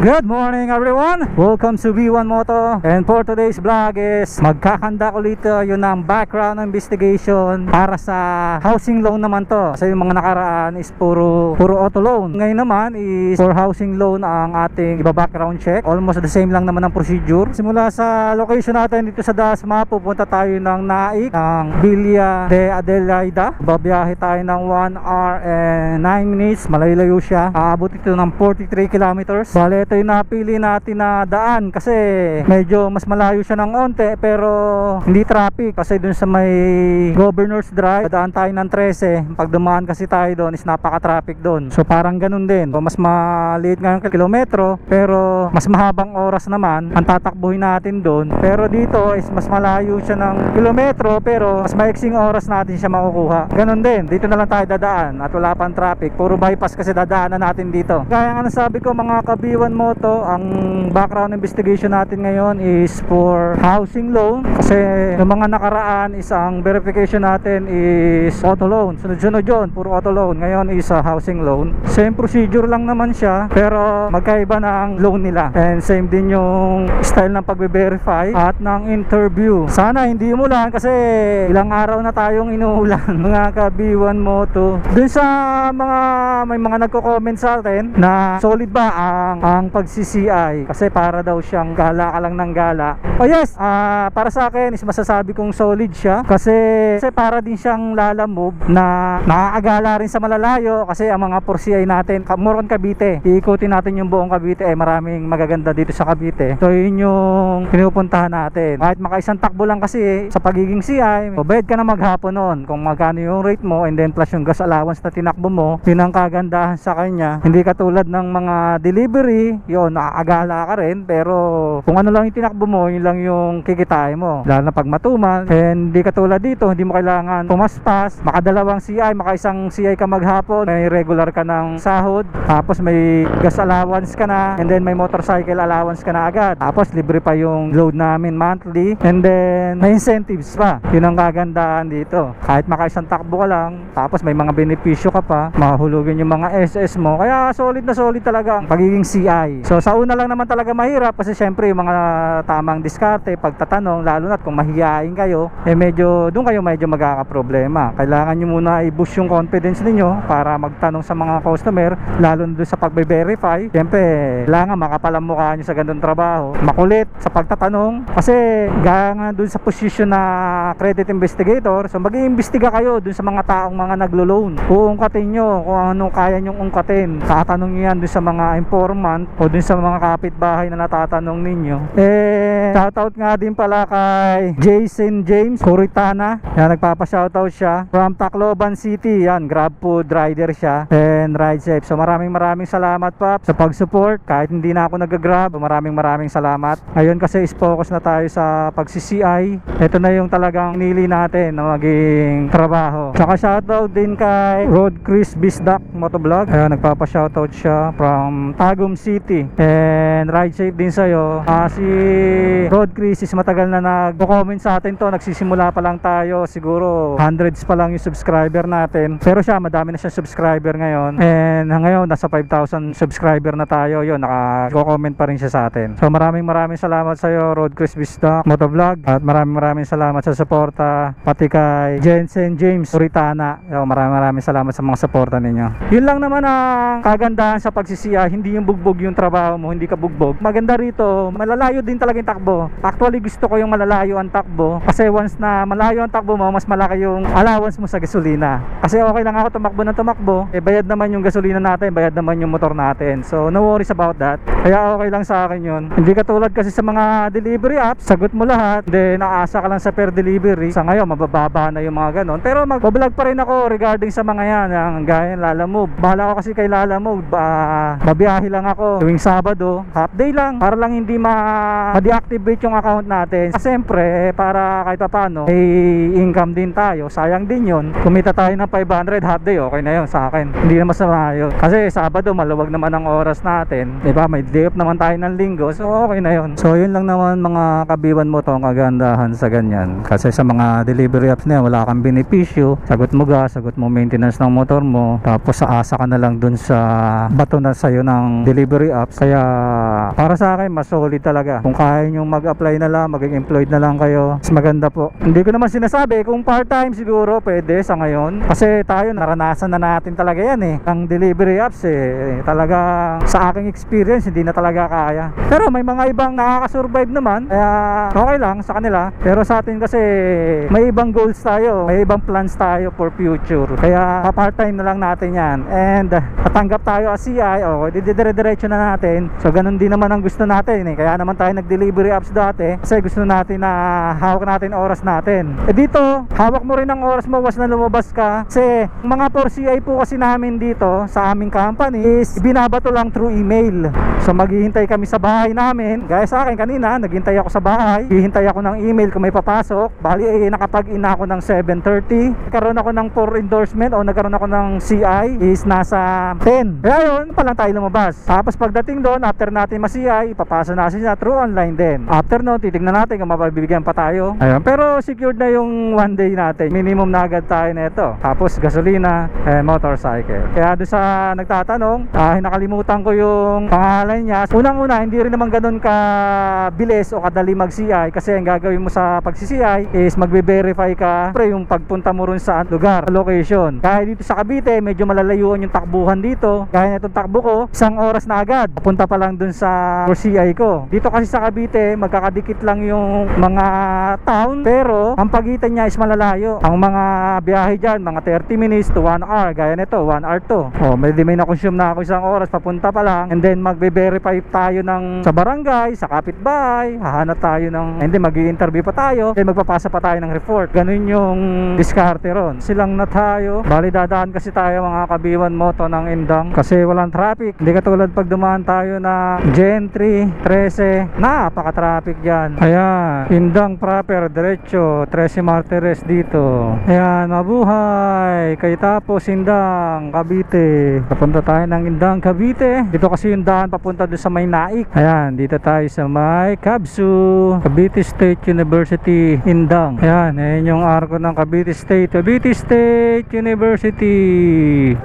Good morning everyone! Welcome to B1 Moto. And for today's vlog is magkakanda ulit tayo ng background investigation para sa housing loan naman to. Kasi yung mga nakaraan is puro, puro auto loan. Ngayon naman is for housing loan ang ating iba background check. Almost the same lang naman ang procedure. Simula sa location natin dito sa Dasma pupunta tayo ng Naik ng Villa de Adelaida. Babiyahe tayo ng 1 hour and 9 minutes. Malaylayo siya. Aabot ito ng 43 kilometers. Bale ito yung napili natin na daan kasi medyo mas malayo siya ng onte pero hindi traffic kasi dun sa may Governor's Drive daan tayo ng 13 pag dumaan kasi tayo doon is napaka-traffic doon so parang ganun din. Mas maliit nga yung kilometro pero mas mahabang oras naman ang tatakbuhin natin doon pero dito is mas malayo siya ng kilometro pero mas maiksing oras natin siya makukuha. Ganun din. Dito na lang tayo dadaan at wala pang traffic. Puro bypass kasi dadaanan natin dito. Kaya nga nasabi ko mga kabiwan moto ang background investigation natin ngayon is for housing loan. Kasi yung mga nakaraan is ang verification natin is auto loan. Sunod-sunod yun puro auto loan. Ngayon is a housing loan. Same procedure lang naman siya pero magkaiba na ang loan nila. And same din yung style ng pagbe-verify at ng interview. Sana hindi umulan kasi ilang araw na tayong inuulan mga ka-B1 Moto. Dun sa mga may mga nagko-comment sa atin na solid ba ang ang pag-CCI kasi para daw siyang gala ka lang ng gala. Oh yes ah, para sa akin is masasabi kong solid siya kasi, kasi para din siyang lalamove na nakakagala rin sa malalayo kasi ang mga 4CI natin more on Cavite. Iikutin natin yung buong Cavite eh maraming magaganda dito sa Cavite. So yun yung pinupuntahan natin. Kahit makaisang takbo lang kasi eh, sa pagiging CI bayad ka na maghapon noon kung magkano yung rate mo and then plus yung gas allowance na tinakbo mo yun ang kagandahan sa kanya. Hindi katulad ng mga delivery yun nakakagala ka rin pero kung ano lang yung tinakbo mo yun lang yung kikitain mo. Lalo na pag matumal. And hindi katulad dito hindi mo kailangan pumaspas. Makadalawang CI makaisang CI ka maghapon. May regular ka ng sahod tapos may gas allowance ka na and then may motorcycle allowance ka na agad. Tapos libre pa yung load namin monthly and then may incentives pa. Yun ang kagandahan dito. Kahit makaisang takbo ka lang tapos may mga benepisyo ka pa mahulugan yung mga SS mo. Kaya solid na solid talaga ang pagiging CI so sa una lang naman talaga mahirap kasi syempre yung mga tamang diskarte pagtatanong lalo na kung mahihain kayo eh medyo doon kayo medyo magkakaproblema. Kailangan nyo muna i-boost yung confidence ninyo para magtanong sa mga customer lalo na doon sa pagbe-verify. Syempre kailangan makapal ang mukha nyo sa ganun trabaho. Makulit sa pagtatanong. Kasi gaya doon sa position na credit investigator so mag-iimbestiga kayo doon sa mga taong mga naglo-loan. Uungkatin nyo kung ano kaya nyong ungkatin. Tatanong nyo yan doon sa mga informant o doon sa mga kapitbahay na natatanong ninyo. Eh shoutout nga din pala kay Jason James Kuritana yan nagpapa-shoutout siya. From Tacloban City. Yan grab food rider siya. And ride safe. So maraming maraming salamat pa sa pag-support. Kahit hindi na ako nag-grab maraming maraming salamat. Ngayon kasi is focus na tayo sa pag-CCI ito na yung talagang nili natin na maging trabaho. Saka shoutout din kay Road Chris Bisdak Motovlog Ayan, nagpapa-shoutout siya from Tagum City and ride safe din sa'yo. Ah, si Road Chris is matagal na nag-comment sa atin to. Nagsisimula pa lang tayo. Siguro hundreds pa lang yung subscriber natin. Pero siya madami na siya subscriber ngayon. And ngayon nasa 5,000 subscriber na tayo. Yun naka-comment pa rin siya sa atin. So maraming maraming salamat sa iyo Road Chris Bisdak Motovlog. At maraming maraming salamat sa suporta pati kay Jensen James Uritana. So, maraming maraming salamat sa mga suporta ninyo. Yun lang naman ang kagandahan sa pagsisiya. Hindi yung bugbog yung trabaho mo hindi ka bugbog. Maganda rito malalayo din talaga yung takbo. Actually gusto ko yung malalayo ang takbo. Kasi once na malayo ang takbo mo mas malaki yung allowance mo sa gasolina. Kasi okay lang ako tumakbo ng tumakbo. Eh bayad naman yung gasolina natin bayad naman yung motor natin. So no worries about that. Kaya okay lang sa akin yun. Hindi katulad kasi sa mga delivery apps sagot mo lahat. Then naasa ka lang sa per delivery. Sa ngayon mabababa na yung mga ganon. Pero magbablog pa rin ako regarding sa mga yan ang gaya Lala Move bahala ko kasi kay Lala Move ba, babiyahe lang ako tuwing Sabado half day lang para lang hindi ma ma-deactivate yung account natin. Siyempre para kahit pa paano may income din tayo. Sayang din yun. Kumita tayo ng 500 half day okay na yun sa akin. Hindi na masama yun kasi Sabado maluwag naman ang oras natin. Diba may day off naman tayo ng linggo so okay na yun. So yun lang naman mga kabiwan mo to ang kagandahan sa ganyan. Kasi sa mga delivery apps na wala kang benepisyo sagot mo gas sagot mo maintenance ng motor mo. Tapos sa asa ka na lang dun sa bato na sa'yo ng delivery delivery apps. Kaya para sa akin, mas solid talaga. Kung kaya nyo mag-apply na lang, maging employed na lang kayo, mas maganda po. Hindi ko naman sinasabi kung part-time siguro pwede sa ngayon. Kasi tayo, naranasan na natin talaga yan eh. Ang delivery apps eh, talaga sa aking experience, hindi na talaga kaya. Pero may mga ibang nakaka-survive naman, kaya okay lang sa kanila. Pero sa atin kasi, may ibang goals tayo, may ibang plans tayo for future. Kaya part-time na lang natin yan. And tatanggap tayo as CI, o didire-diretso na natin. So ganun din naman ang gusto natin eh. Kaya naman tayo nag-delivery apps dati. Kasi gusto natin na hawak natin oras natin. Eh dito, hawak mo rin ang oras mo once na lumabas ka. Kasi mga 4CI po kasi namin dito sa aming company is binabato lang through email. So maghihintay kami sa bahay namin. Gaya sa akin kanina, naghintay ako sa bahay. Hihintay ako ng email kung may papasok. Bali eh, nakapag-in ako ng 7.30. Nagkaroon ako ng 4 endorsement o nagkaroon ako ng CI is nasa 10. Kaya yun, pa lang tayo lumabas. Tapos pagdating doon, after natin ma-CI, ipapasa natin siya through online din. After no, titignan natin kung mapabibigyan pa tayo. Ayun, pero secured na yung one day natin. Minimum na agad tayo nito. Tapos gasolina and motorcycle. Kaya doon sa nagtatanong, ah, nakalimutan ko yung pangalan niya. Unang-una, hindi rin naman ganun ka bilis o kadali mag-CI kasi ang gagawin mo sa pag-CI is magbe-verify ka pre yung pagpunta mo rin sa lugar, location. Kahit dito sa Cavite, medyo malalayuan yung takbuhan dito. Kaya itong takbo ko, isang oras na agad. Punta pa lang dun sa CI ko. Dito kasi sa Cavite, magkakadikit lang yung mga town pero ang pagitan niya is malalayo. Ang mga biyahe dyan, mga 30 minutes to 1 hour. Gaya nito, 1 hour to. Oh, may, may na-consume na ako isang oras papunta pa lang. And then magbe-verify tayo ng sa barangay, sa kapitbahay. Hahanap tayo ng, and then mag interview pa tayo. Then magpapasa pa tayo ng report. Ganun yung diskarte ron. Silang na tayo. Bali dadaan kasi tayo mga kabiwan moto ng Indang. Kasi walang traffic. Hindi katulad pag dumaan tayo na Gentry, 13. Napaka-traffic dyan. Ayan. Indang proper, diretso. 13 Martires dito. Ayan, mabuhay. Kay tapos Indang, Cavite. Papunta tayo ng Indang, Cavite. Dito kasi yung daan papunta doon sa may Naik. Ayan, dito tayo sa may Kabsu. Cavite State University, Indang. Ayan, ayan yung arko ng Cavite State. Cavite State University.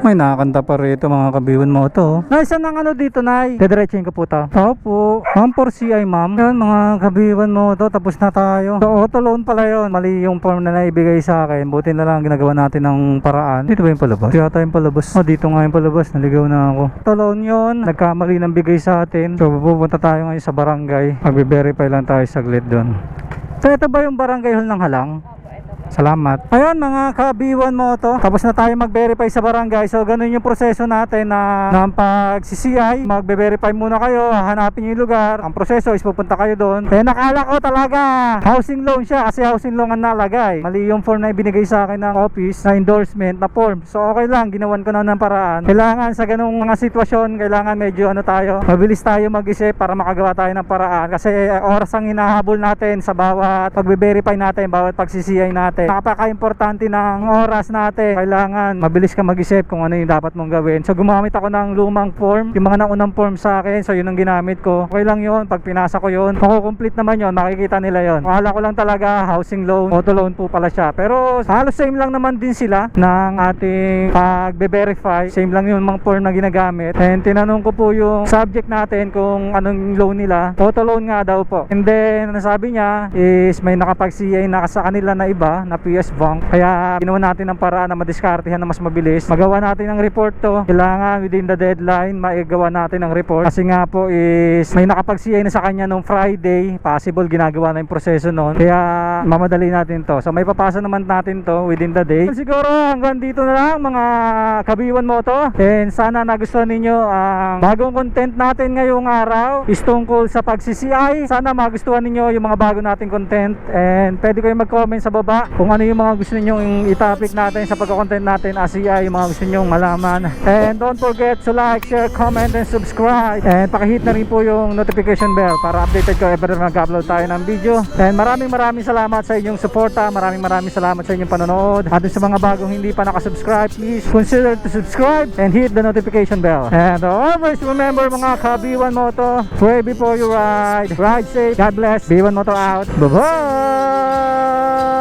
May nakakanta pa rito mga kabiwan mo to. Nay, saan ang ano dito, Nay? Dediretsuhin ko po to. Opo. Ma'am, 4CI, ma'am. Yan, mga kabiwan mo to. Tapos na tayo. So, auto loan pala yun. Mali yung form na naibigay sa akin. Buti na lang ginagawa natin ng paraan. Dito ba yung palabas? Dito yata yung palabas. Oh, dito nga yung palabas. Naligaw na ako. Auto loan yun. Nagkamali ng bigay sa atin. So, pupunta tayo ngayon sa barangay. Magbe-verify lang tayo saglit doon. So, ito ba yung barangay hall ng halang? Salamat. Ayun mga ka-B1 mo to. Tapos na tayo mag-verify sa barangay. So ganun yung proseso natin na ng pag-CCI. Magbe-verify muna kayo. Hanapin yung lugar. Ang proseso is pupunta kayo doon. Kaya nakala ko talaga housing loan siya kasi housing loan ang nalagay. Mali yung form na ibinigay sa akin ng office na endorsement na form. So okay lang. Ginawan ko na ng paraan. Kailangan sa ganung mga sitwasyon, kailangan medyo ano tayo, mabilis tayo mag-isip para makagawa tayo ng paraan. Kasi eh, oras ang hinahabol natin sa bawat pagbe-verify natin, bawat pag-CCI natin. Napaka-importante ng oras natin. Kailangan mabilis ka mag-isip kung ano yung dapat mong gawin. So gumamit ako ng lumang form, yung mga naunang form sa akin. So yun ang ginamit ko. Okay lang yun. Pag pinasa ko yun, makukomplete naman yun. Makikita nila yun. Akala ko lang talaga housing loan, auto loan po pala siya. Pero halos same lang naman din sila ng ating pagbe-verify. Same lang yung mga form na ginagamit. And tinanong ko po yung subject natin kung anong loan nila. Auto loan nga daw po. And then, ang sabi niya is may nakapag-CA na sa kanila na iba na PS Bank. Kaya ginawa natin ng paraan na madiskartehan na mas mabilis. Magawa natin ng report to. Kailangan within the deadline maigawa natin ng report. Kasi nga po is may nakapag-CA na sa kanya nung Friday. Possible ginagawa na yung proseso noon. Kaya mamadali natin to. So may papasa naman natin to within the day. Siguro hanggang dito na lang mga kabiwan mo to. And sana nagustuhan ninyo ang bagong content natin ngayong araw. Is tungkol sa pag-CCI. Sana magustuhan ninyo yung mga bago nating content. And pwede kayo mag-comment sa baba kung ano yung mga gusto ninyong i-topic natin sa pagka-content natin ASEA, yung mga gusto ninyong malaman. And don't forget to like, share, comment, and subscribe. And pakihit na rin po yung notification bell para updated ko every mag-upload tayo ng video. And maraming maraming salamat sa inyong suporta. Maraming maraming salamat sa inyong panonood. At sa mga bagong hindi pa nakasubscribe, please consider to subscribe and hit the notification bell. And always remember mga ka-B1 Moto, pray before you ride. Ride safe. God bless. B1 Moto out. Bye-bye!